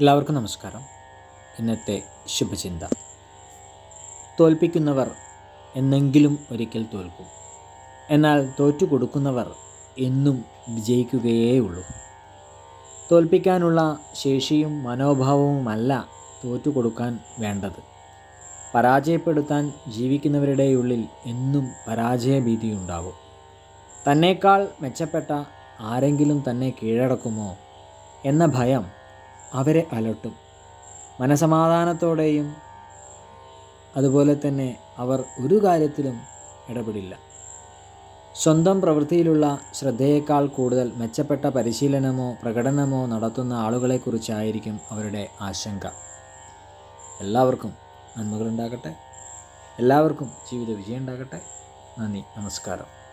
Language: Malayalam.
എല്ലാവർക്കും നമസ്കാരം. ഇന്നത്തെ ശുഭചിന്ത. തോൽപ്പിക്കുന്നവർ എന്നെങ്കിലും ഒരിക്കൽ തോൽക്കും. എന്നാൽ തോറ്റു കൊടുക്കുന്നവർ എന്നും വിജയിക്കുകയേയുള്ളൂ. തോൽപ്പിക്കാനുള്ള ശേഷിയും മനോഭാവവുമല്ല തോറ്റു കൊടുക്കാൻ വേണ്ടത്. പരാജയപ്പെടുത്താൻ ജീവിക്കുന്നവരുടെ ഉള്ളിൽ എന്നും പരാജയഭീതിയുണ്ടാകും തന്നേക്കാൾ മെച്ചപ്പെട്ട ആരെങ്കിലും തന്നെ കീഴടക്കുമോ എന്ന ഭയം അവരെ അലട്ടും. മനസമാധാനത്തോടെയും അതുപോലെ തന്നെ അവർ ഒരു കാര്യത്തിലും ഇടപെടില്ല. സ്വന്തം പ്രവൃത്തിയിലുള്ള ശ്രദ്ധയേക്കാൾ കൂടുതൽ മെച്ചപ്പെട്ട പരിശീലനമോ പ്രകടനമോ നടത്തുന്ന ആളുകളെക്കുറിച്ചായിരിക്കും അവരുടെ ആശങ്ക. എല്ലാവർക്കും നന്മകളുണ്ടാകട്ടെ. എല്ലാവർക്കും ജീവിത വിജയം ഉണ്ടാകട്ടെ നന്ദി. നമസ്കാരം.